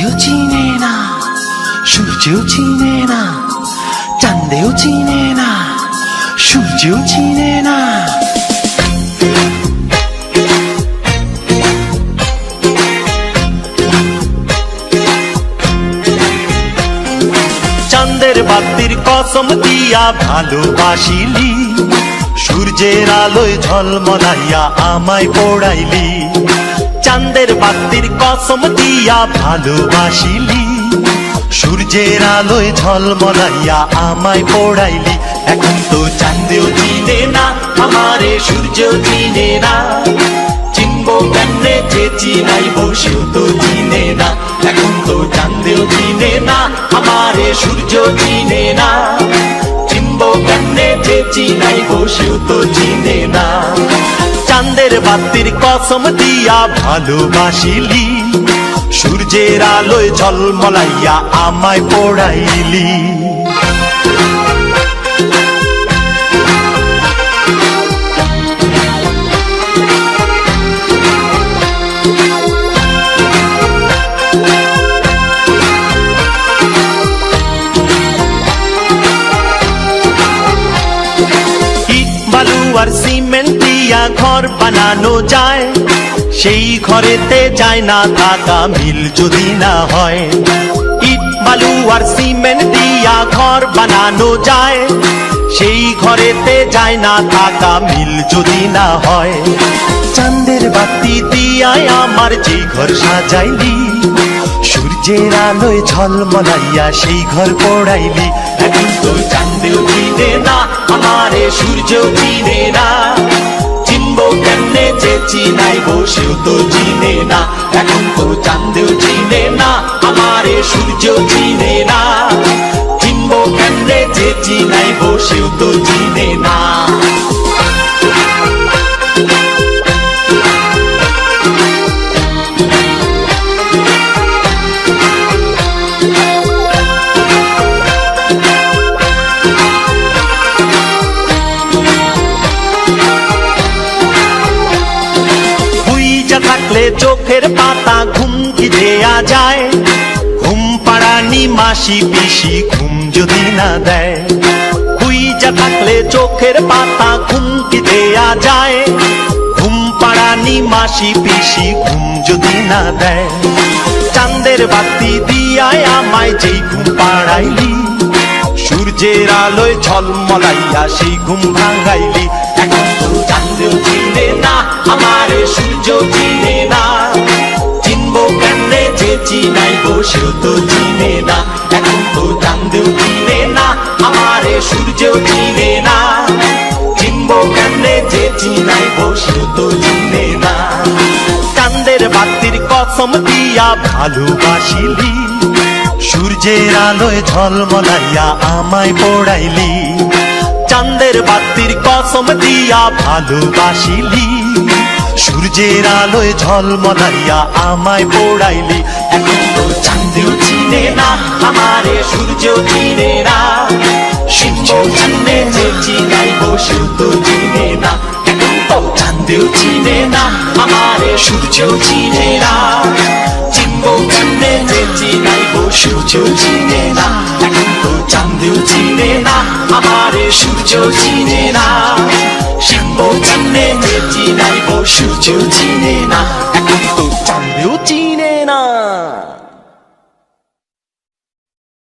চাঁদেও চিনে না সূর্যও চিনে না চাঁদেও চিনে না সূর্যও চিনে না চাঁদের বাতির কসম দিয়া ভালোবাসিলি সূর্যের আলোয় ঝলমলাইয়া আমায় পড়াইলি চাঁদের বাতির কসম দিয়া ভালোবাসিলি। সূর্যের আলোয় ঝলমলাইয়া আমায় পড়াইলি। এখন তো চাঁদেও চিনে না, আমারে সূর্য চিনে না। চিনবো কেমনে যে চিনাইব সেও তো চিনে না। এখন তো চাঁদেও চিনে না, আমারে সূর্য চিনে না। তো চিনে না। চাঁদের বাতির কসম দিয়া ভালোবাসিলি। সূর্যের আলোয় ঝলমলাইয়া আমায় পড়াইলি। বালু আর সিমেন্ট দিয়া ঘর বানানো যায়। সেই ঘরেতে যায় না থাকা মিল যদি না হয়। ইট বালু আর সিমেন্ট দিয়া ঘর বানানো যায়। সেই ঘরেতে যায় না থাকা মিল যদি না হয়। চাঁদের বাতি দিয়ায় আমার যে ঘর সাজাইলি। সূর্যের আলোয় ঝলমলাইয়া সেই ঘর পড়াইলি। এখন তো চাঁদেও চিনে না, আমারে সূর্য চিনে না। চিনবো কেমনে যে চিনাইব সেও তো চিনে না। এখন তো চাঁদেও চিনে না, আমারে সূর্য চিনে না। চিনবো কেমনে যে চিনাইব সেও তো চিনে না। চোখের পাতা ঘুম কি দেয়া যায়? ঘুম পাড়ানি মাসি পিসি ঘুম যদি না দেয়? বুইজা থাকলে চোখের পাতা ঘুম কি দেয়া যায়? ঘুম পাড়ানি মাসি পিসি ঘুম যদি না দেয়? চাঁদের বাতি দিয়ায় আমায় যেই ঘুম পাড়াইলি, সূর্যের আলোয় ঝলমলাইয়া সেই ঘুম ভাঙাইলি। এখন তো চাঁদেও চিনে না, আমারে সূর্য যে চিনাইব সেও তো চিনে না। এখন তো চাঁদেও চিনে না, আমারে সূর্য চিনে না। চিনবো কেমনে যে চিনাইব সেও তো চিনে না। চাঁদের বাতির কসম দিয়া ভালোবাসিলি, সূর্যের আলোয় ঝলমলাইয়া আমায় পড়াইলি। চাঁদের বাতির কসম দিয়া ভালোবাসিলি সূর্যের আলোয় ঝলমলাইয়া আমায় পড়াইলি। এখন তো চাঁদেও চিনে না, আমারে সূর্য চিনে না। সূর্য জানে যে চিনাইব সেও তো চিনে না। এখন তো চাঁদেও চিনে না, আমারে সূর্য চিনে না। চিনবো কেমনে যে চিনাইব সূর্য চিনে না। এখন তো চাঁদেও চিনে না আমারে সূর্য চিনে না চিনবো কেমনে যে চিনাইব সূর্য চিনে না এখন তো চাঁদেও চিনে